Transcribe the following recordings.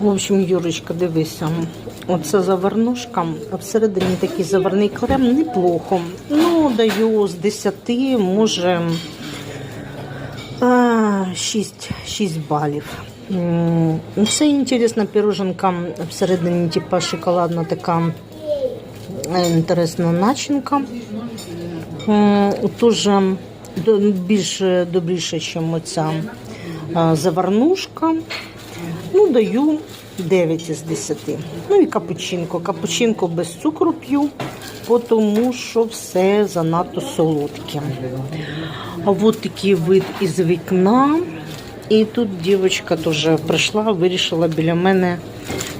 В общем, Юрочка, дивися. Оце заварнушка, а всередині такий заварний крем неплохо. Ну, даю з 10, може 6, 6 балів. Це інтересна піроженка. Всередині, типа шоколадна така е, інтересна начинка. Дуже більш добріша, ніж оця е, заварнушка. Даю 9 із 10. Ну і капучинко. Капучинко без цукру п'ю, тому що все занадто солодке. А от такий вид із вікна. І тут дівчинка теж прийшла, вирішила біля мене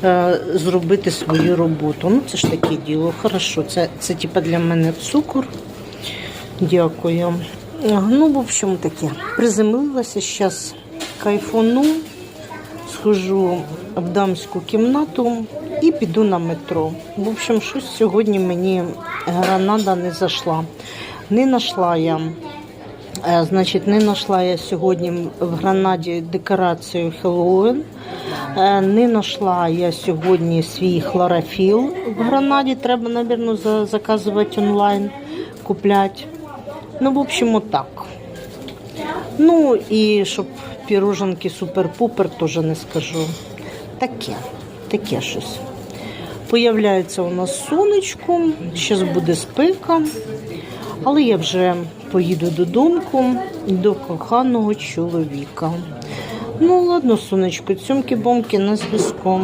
е, зробити свою роботу. Ну, це ж таке діло. Хорошо, це, це типа для мене цукор. Дякую. Ну, в общем, таке. Приземлилася зараз кайфону, схожу в дамську кімнату і піду на метро. В общем, щось сьогодні мені гранада не зайшла. Не знайшла я. Е, Значить, не знайшла я сьогодні в Гранаді декорацію Хеллоуін. Е, Не знайшла я сьогодні свій хлорофіл в Гранаді. Треба, мабуть, заказувати онлайн, купляти. Ну, в общем, отак. Ну і щоб піроженки супер-пупер, теж не скажу. Таке, таке щось. Появляється у нас сонечко, зараз буде спека, але я вже поїду додому до коханого чоловіка. Ну, ладно, сонечко, цьомки-бомки на зв'язку.